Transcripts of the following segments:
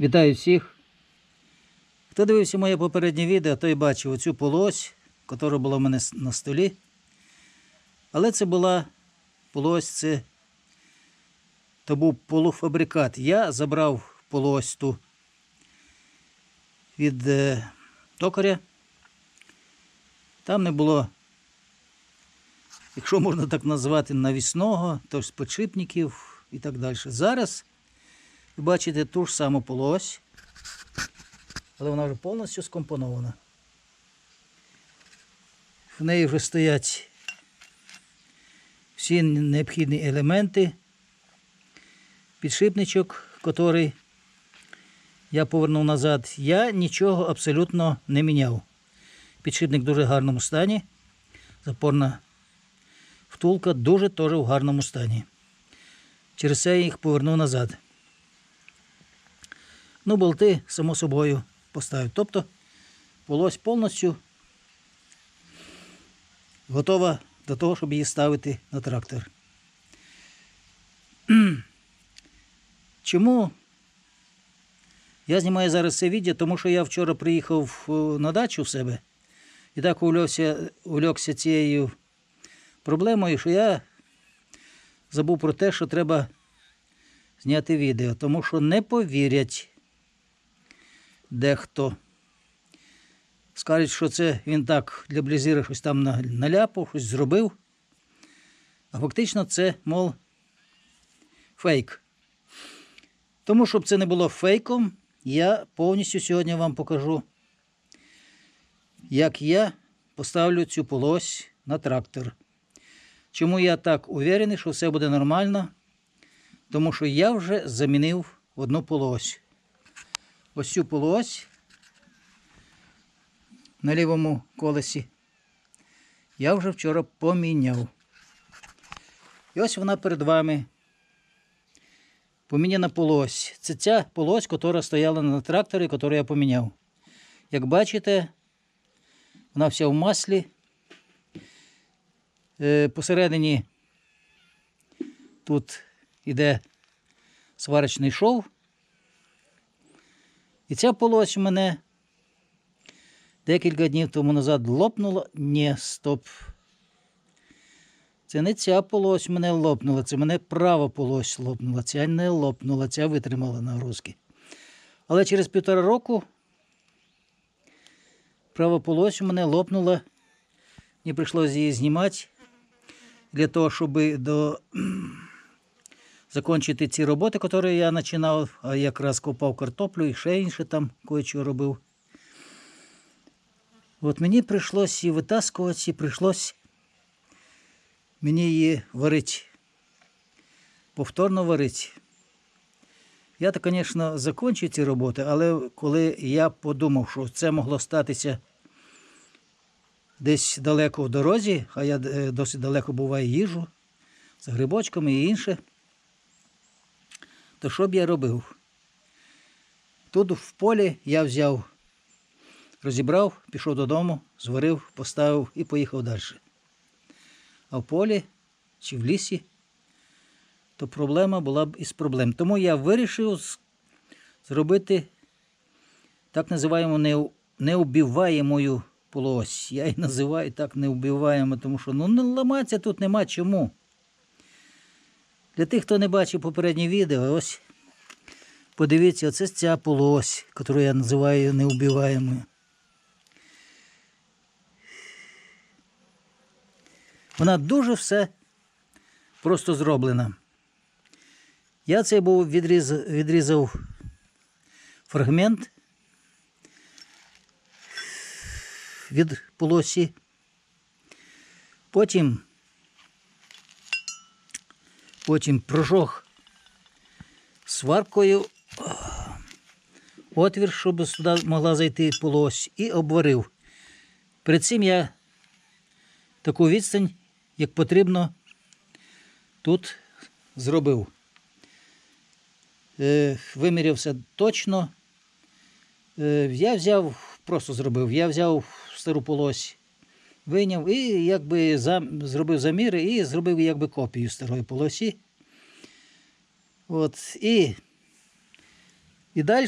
Вітаю всіх. Хто дивився моє попереднє відео, той бачив оцю полось, яка була в мене на столі. Але це була полось, це то був полуфабрикат. Я забрав полось ту від е, токаря. Там не було, якщо можна так назвати, навісного, тож підшипників і так далі. Зараз ви бачите ту ж саму полось, але вона вже повністю скомпонована. В неї вже стоять всі необхідні елементи. Підшипничок, який я повернув назад, я нічого абсолютно не міняв. Підшипник в дуже гарному стані. Запорна втулка дуже теж в гарному стані. Через це я їх повернув назад. Ну, болти, само собою, поставив. Тобто полось повністю готова до того, щоб її ставити на трактор. Чому я знімаю зараз це відео? Тому що я вчора приїхав е, на дачу в себе і так увлекся, увлекся цією проблемою, що я забув про те, що треба зняти відео, тому що не повірять дехто. Скажуть, що це він так для блізіра щось там наляпав, щось зробив. А фактично це, мов, фейк. Тому, щоб це не було фейком, я повністю сьогодні вам покажу, як я поставлю цю полось на трактор. Чому я так уверений, що все буде нормально? Тому що я вже замінив одну полось. Ось цю полось на лівому колесі я вже вчора поміняв. І ось вона перед вами. Поміняна полось. Це ця полось, яка стояла на тракторі, яку я поміняв. Як бачите, вона вся в маслі. Е, Посередині тут іде сварочний шов. І ця полось у мене декілька днів тому назад лопнула. Ні, стоп. Це не ця полось мене лопнула, це мене права полось лопнула. Ця не лопнула, ця витримала нагрузки. Але через півтора року права полось у мене лопнула. Мені прийшлося її знімати для того, щоб до... закінчити ці роботи, які я починав, якраз копав картоплю і ще інше там кое-що робив. От мені прийшлося її витаскувати, і прийшлося мені її варити. Повторно варити. Я то, звісно, закінчу ці роботи, але коли я подумав, що це могло статися десь далеко в дорозі, а я е, досить далеко буває їжу з грибочками і інше, то що б я робив? Тут в полі я взяв, розібрав, пішов додому, зварив, поставив і поїхав далі. А в полі чи в лісі, то проблема була б із проблем. Тому я вирішив зробити так називаємо неу- неубиваємою полось. Я її називаю так неубиваємо, тому що ну, не ламатися тут нема чому. Для тих, хто не бачив попереднє відео, ось подивіться, оце ця полось, яку я називаю неубиваємою. Вона дуже все просто зроблена. Я цей був відріз, відрізав фрагмент від полосі. Потім, потім прожог сваркою отвір, щоб сюди могла зайти полось, і обварив. Перед цим я таку відстань, як потрібно, тут зробив. Е, вимірявся точно. Е, я взяв, просто зробив, я взяв стару полось, вийняв і якби зам, зробив заміри і зробив якби копію старої полосі. От, і І далі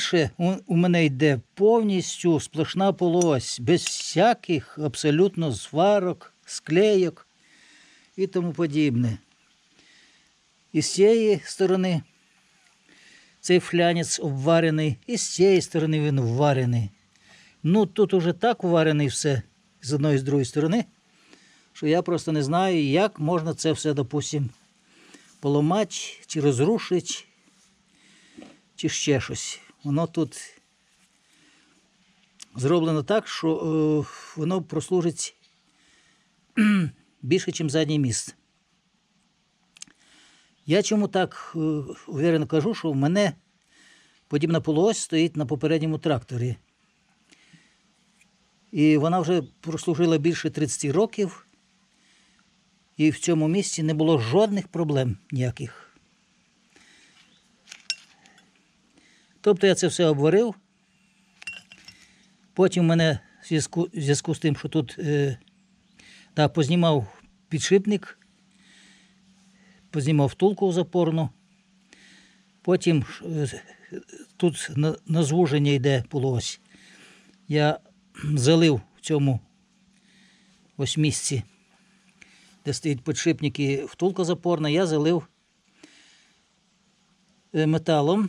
у, мене йде повністю сплошна полось, без всяких абсолютно зварок, склейок і тому подібне. І з цієї сторони цей флянець обварений, і з цієї сторони він вварений. Ну, тут уже так варений все з одної і з другої сторони, що я просто не знаю, як можна це все, допустимо, поламати чи розрушити, чи ще щось. Воно тут зроблено так, що е, воно прослужить більше, ніж заднє місце. Я чому так е, уверено кажу, що в мене подібна полуось стоїть на попередньому тракторі. І вона вже прослужила більше 30 років, і в цьому місці не було жодних проблем ніяких. Тобто я це все обварив. Потім мене в зв'язку, в зв'язку з тим, що тут е, та, познімав підшипник, познімав втулку запорну. Потім е, тут на, на звуження йде полуось. Я залив в цьому ось місці, де стоїть підшипник і втулка запорна, я залив е, металом,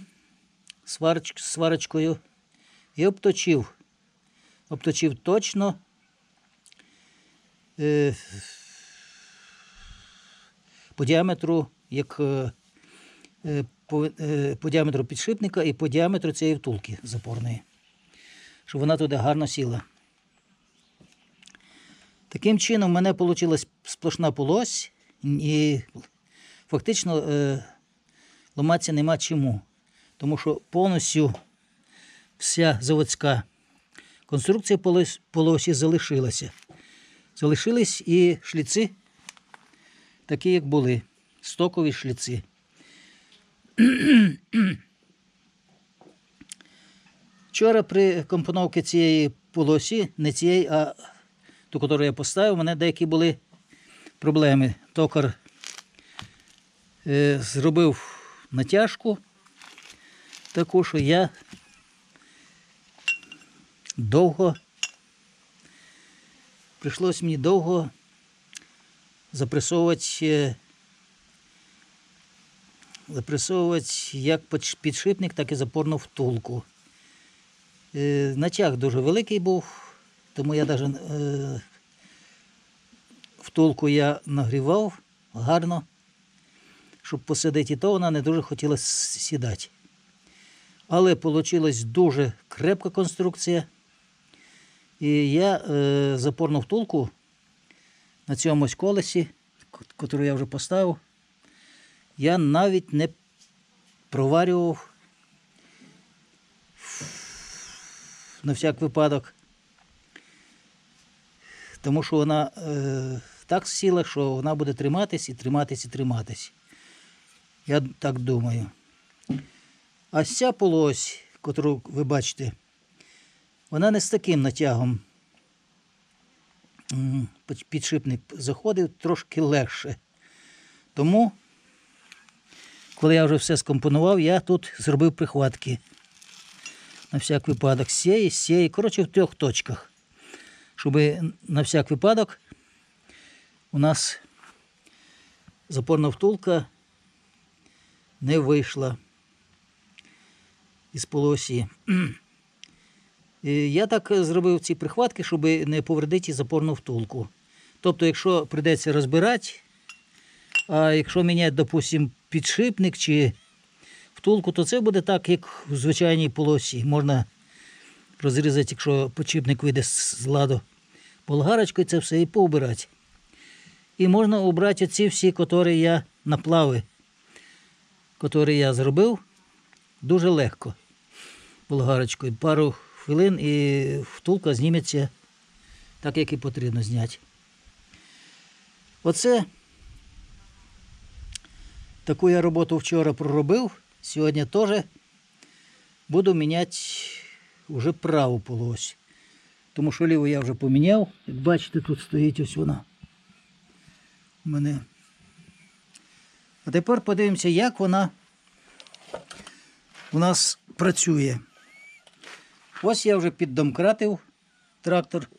сварч, сварочкою і обточив. Обточив точно. Е, по діаметру, як е, по, по діаметру підшипника і по діаметру цієї втулки запорної, щоб вона туди гарно сіла. Таким чином, в мене вийшла сплошна полось, і фактично е, ламатися нема чому. Тому що повністю вся заводська конструкція полосі залишилася. Залишились і шліци, такі, як були, стокові шліци. Вчора при компоновці цієї полосі, не цієї, а ту, яку я поставив, у мене деякі були проблеми. Токар е, зробив натяжку таку, що я довго прийшлось мені довго запресовувати, е, запресовувати як підшипник, так і запорну втулку. Е, Натяг дуже великий був, тому я навіть е, втулку я нагрівав гарно, щоб посадити, і то вона не дуже хотіла сідати. Але вийшла дуже крепка конструкція. І я е, запорну втулку на цьому колесі, яку я вже поставив, я навіть не проварював на всяк випадок. Тому що вона е, так сіла, що вона буде триматись і триматись і триматись. Я так думаю. А ця полось, яку ви бачите, вона не з таким натягом. Підшипник заходив трошки легше. Тому, коли я вже все скомпонував, я тут зробив прихватки. На всяк випадок з цієї. Коротше, в трьох точках. Щоб на всяк випадок у нас запорна втулка не вийшла із полуосі. Е, Я так зробив ці прихватки, щоб не повредити запорну втулку. Тобто, якщо прийдеться розбирати, а якщо міняти, допустимо, підшипник чи втулку, то це буде так, як у звичайній полосі. Можна розрізати, якщо підшипник вийде з ладу болгарочкою, це все і поубирати. І можна обрати ці всі, які я наплави, які я зробив, дуже легко болгарочкою. Пару хвилин і втулка зніметься так, як і потрібно зняти. Оце таку я роботу вчора проробив. Сьогодні теж буду міняти вже праву полось. Тому що ліву я вже поміняв. Як бачите, тут стоїть ось вона. У мене. А тепер подивимося, як вона у нас працює. Ось я вже піддомкратив трактор.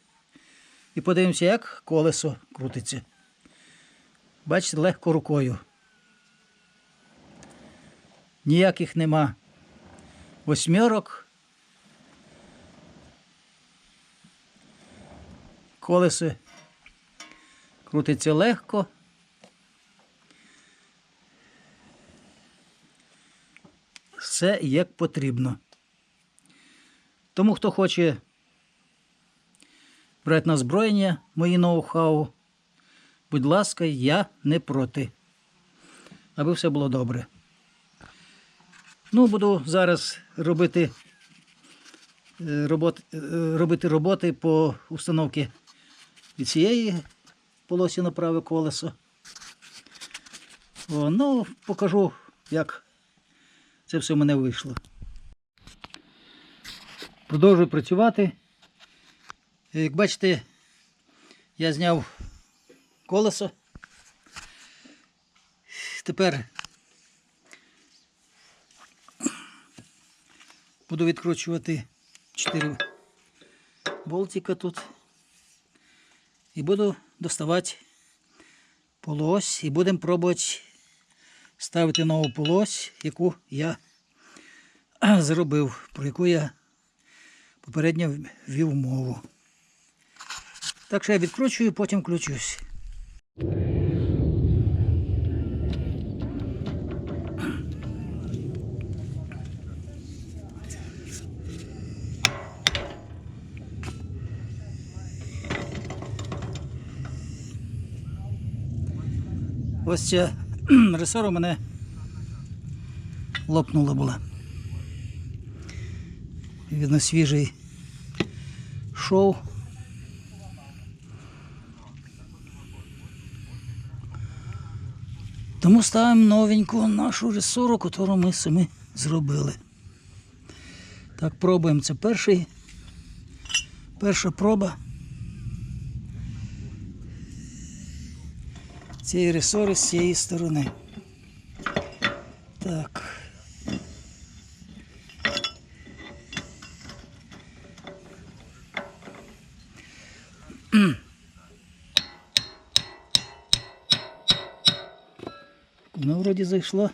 І подивимося, як колесо крутиться. Бачите, легко рукою. Ніяких нема восьмерок. Колесо крутиться легко. Все як потрібно. Тому хто хоче брати на озброєння мої ноу-хау, будь ласка, я не проти. Аби все було добре. Ну, буду зараз робити, е, робот, е, робити роботи по установці від цієї полосі на праве колесо. О, ну, покажу, як це все в мене вийшло. Продовжую працювати. Як бачите, я зняв колесо. Тепер буду відкручувати 4 болтика тут. І буду доставати полось і будемо пробувати ставити нову полось, яку я зробив, про яку я попередньо ввів мову. Так що я відкручую, потім включусь. Ось ця ресора мене лопнула була. Видно, свіжий шов. Тому ставимо новеньку нашу ресору, яку ми самі зробили. Так, пробуємо. Це перший, перша проба цієї ресори з цієї сторони. Так. Вона вроді зайшла.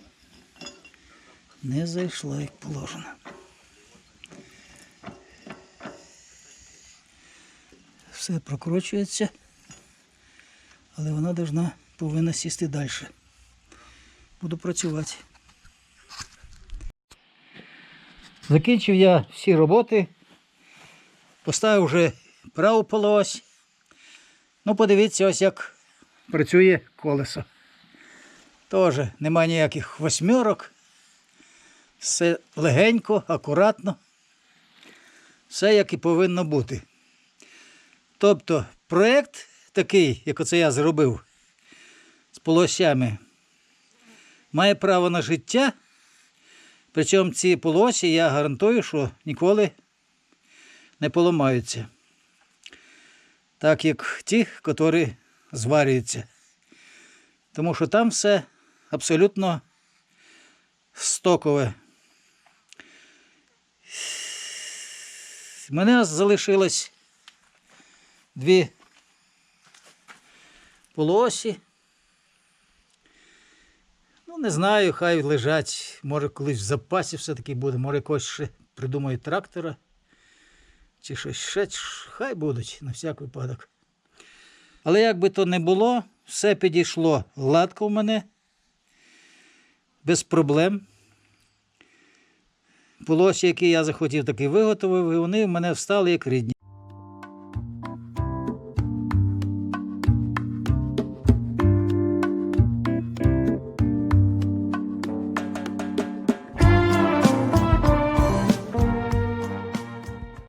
Не зайшла, як положено. Все прокручується, але вона должна, повинна сісти далі. Буду працювати. Закінчив я всі роботи. Поставив вже праву полось. Ну, подивіться, ось як працює колесо. Теж немає ніяких восьмерок. Все легенько, акуратно. Все як і повинно бути. Тобто проєкт такий, як оце я зробив з полосями, має право на життя. Причому ці полосі я гарантую, що ніколи не поламаються. Так як ті, які зварюються. Тому що там все абсолютно стокове. Мене залишилось дві полосі. Не знаю, хай лежать. Може, колись в запасі все-таки буде, може якось ще придумають трактора. Чи щось ще, хай будуть на всяк випадок. Але як би то не було, все підійшло гладко в мене, без проблем. Полосі, які я захотів, таки виготовив, і вони в мене встали як рідні.